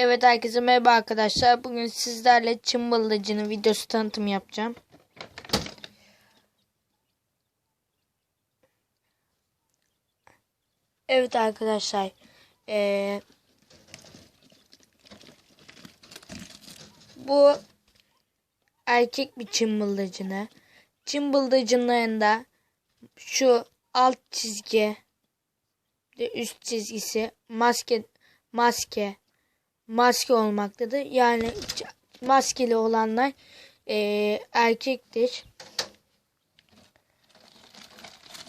Evet herkese merhaba arkadaşlar. Bugün sizlerle Çin bıldırcının videosu tanıtım yapacağım. Evet arkadaşlar. Ee, bu erkek bir. Çin bıldırcınlarında şu alt çizgi üst çizgisi maske maske maske olmaktadır. Yani maskeli olanlar e, erkektir.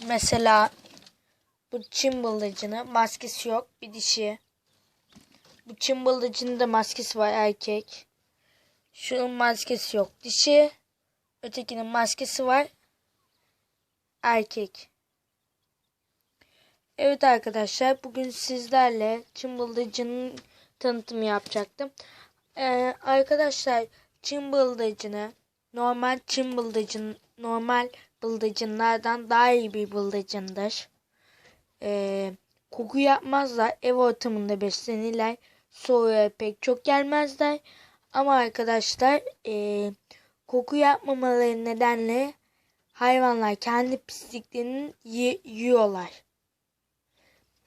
Mesela bu Çin bıldırcını maskesi yok bir dişi. Bu Çin bıldırcının da maskesi var erkek. Şunun maskesi yok dişi. Ötekinin maskesi var erkek. Evet arkadaşlar bugün sizlerle Çin bıldırcının tanıtımı yapacaktım. Ee, arkadaşlar Çin bıldırcını normal Çin bıldırcın normal bıldırcınlardan daha iyi bir bıldırcındır. Ee, koku yapmazlar. Ev ortamında beslenirler. Soğuğa pek çok gelmezler. Ama arkadaşlar e, koku yapmamaları nedenle hayvanlar kendi pisliklerini yiyorlar.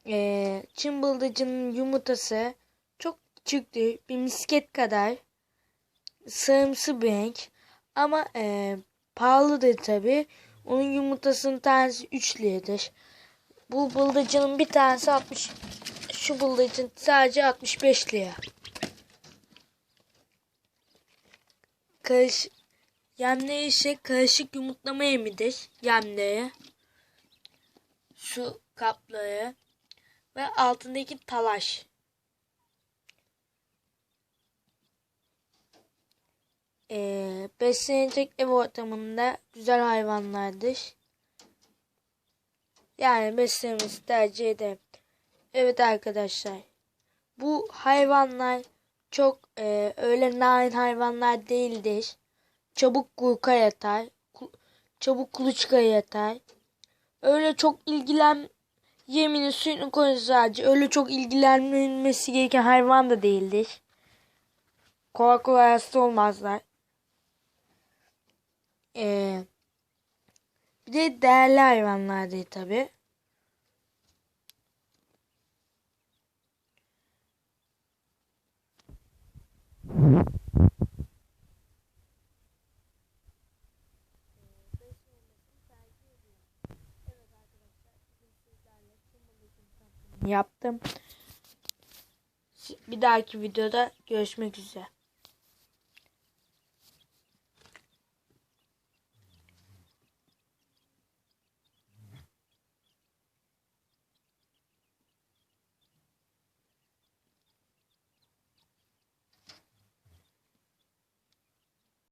Ee, Çin bıldırcının yumurtası küçüktür. Bir misket kadar. Sarımsı bir renk. Ama e, pahalıdır tabi. Onun yumurtasının tanesi 3 liradır. Bu bıldırcının bir tanesi 60 şu bıldırcın sadece 65 lira. Karış yemleri ise karışık yumurtlama yemidir. Yemleri. Su kapları ve altındaki talaş. Ee, beslenecek ev ortamında güzel hayvanlardır. Yani beslememizi tercih ederim. Evet arkadaşlar. Bu hayvanlar çok e, öyle narin hayvanlar değildir. Çabuk kurka yatar. Çabuk kuluçka yatar. Öyle çok ilgilen yemini suyunu koyun sadece. Öyle çok ilgilenmesi gereken hayvan da değildir. Kolay kolay hasta olmazlar. Ee, bir de değerli hayvanlardır tabi. yaptım. Bir dahaki videoda görüşmek üzere.